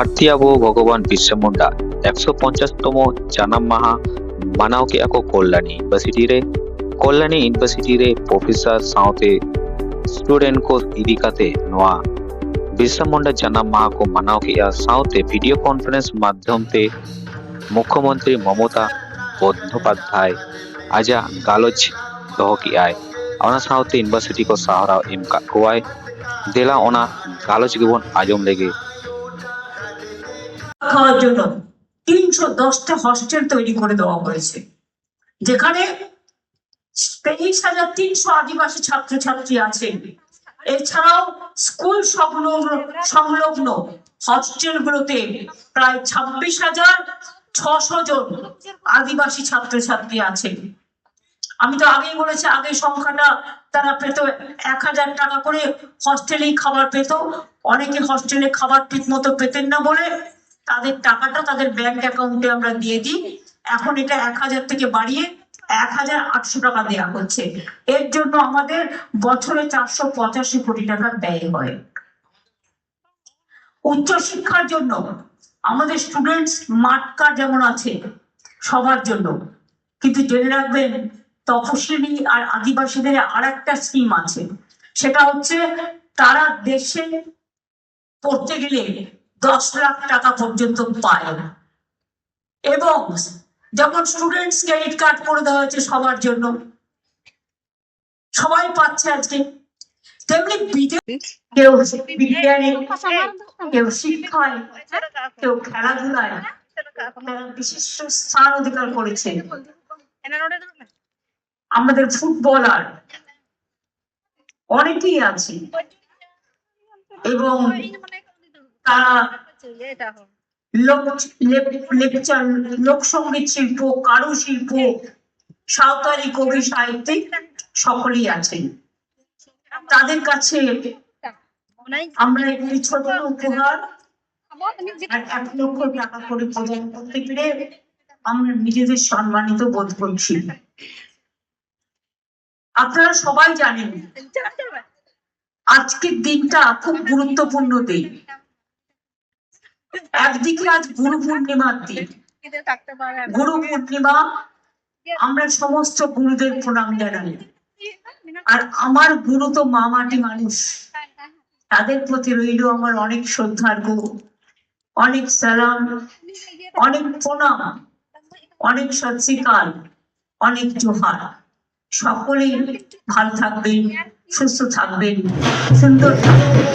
ধারতিয়াবো ভগবান বিশ্ব মুন্ডা, একশো পঞ্চাশতম জানাম মাহা মানাও কে আকো কল্যাণী ইউনিভার্সিটি রে। কল্যাণী ইউনিভার্সিটি রে প্রফেসর সাঁতে স্টুডেন্ট কো ইদি কাতে নোয়া। বিরসা মুন্ডা জানাম মাহা কো মানাও কিয়া সাঁতে ভিডিও কনফারেন্স মাধ্যম তে মুখ্যমন্ত্রী মমতা বন্দ্যোপাধ্যায় আজা গালজ দহ কি আয়। অনা সাঁতে ইউনিভার্সিটি কো সাহারা এম কাকুয়ায় দেলা অনা গালজ গেবন আজম লেগে খাওয়ার জন্য তিনশো দশটা হস্টেল তৈরি করে দেওয়া হয়েছে। যেখানে তেইশ হাজার তিনশো আদিবাসী ছাত্রছাত্রী আছেন এছাড়াও স্কুল সংলগ্ন সংলগ্ন হস্টেলগুলোতে প্রায় ছাব্বিশ হাজার ছশো জন আদিবাসী ছাত্রছাত্রী আছেন আমি তো আগেই বলেছি আগে সংখ্যাটা তারা পেত এক হাজার টাকা করে হস্টেলেই খাবার পেত। অনেকে হস্টেলে খাবার ঠিক মতো পেতেন না বলে তাদের টাকাটা তাদের ব্যাংক অ্যাকাউন্টে আমরা দিয়ে দিই। এখন এটা এক হাজার থেকে বাড়িয়ে এক হাজার আটশো টাকা দেওয়া হচ্ছে। এর জন্য আমাদের বছরে চারশো পঁচাশি কোটি টাকা ব্যয় হয়। উচ্চশিক্ষার জন্য আমাদের স্টুডেন্টস কার্ড যেমন আছে, সবার জন্য। কিন্তু জেনে রাখবেন তপশিলি আর আদিবাসীদের আর একটা স্কিম আছে। সেটা হচ্ছে তারা দেশে পড়তে গেলে দশ লাখ টাকা পর্যন্ত পায়। এবং যেমন স্টুডেন্টস ক্রেডিট কার্ড করে দেওয়া হয়েছে সবার জন্য, সবাই পাচ্ছে আজকে। তেমনি বিদেশ কেউ বিজ্ঞানে কেউ শিক্ষায় কেউ খেলাধুলায় বিশিষ্ট স্থান অধিকার করেছে। আমাদের ফুটবলার অনেকেই আছে। এবং লেকচার লোকসঙ্গীত শিল্প কারুশিল্প সাঁওতালি কবি সাহিত্যিক সকলেই আছেন। তাদের কাছে আমরা একটি ছোট উপহার এক লক্ষ টাকা করে প্রদান করতে পেরে আমরা নিজেদের সম্মানিত বোধ করছি। আপনারা সবাই জানেন আজকের দিনটা খুব গুরুত্বপূর্ণ দিন। একদিকে আজ গুরু পূর্ণিমার দিন। গুরু পূর্ণিমা, আমরা সমস্ত গুরুদের প্রণাম জানাই। আর আমার গুরু তো মা মাটি মানুষ। তাদের প্রতি রইল আমার অনেক শ্রদ্ধার্ঘ, অনেক সালাম, অনেক প্রণাম, অনেক সৎসিকাল অনেক জোহার। সকলেই ভালো থাকবেন, সুস্থ থাকবেন, সুন্দর থাকবেন।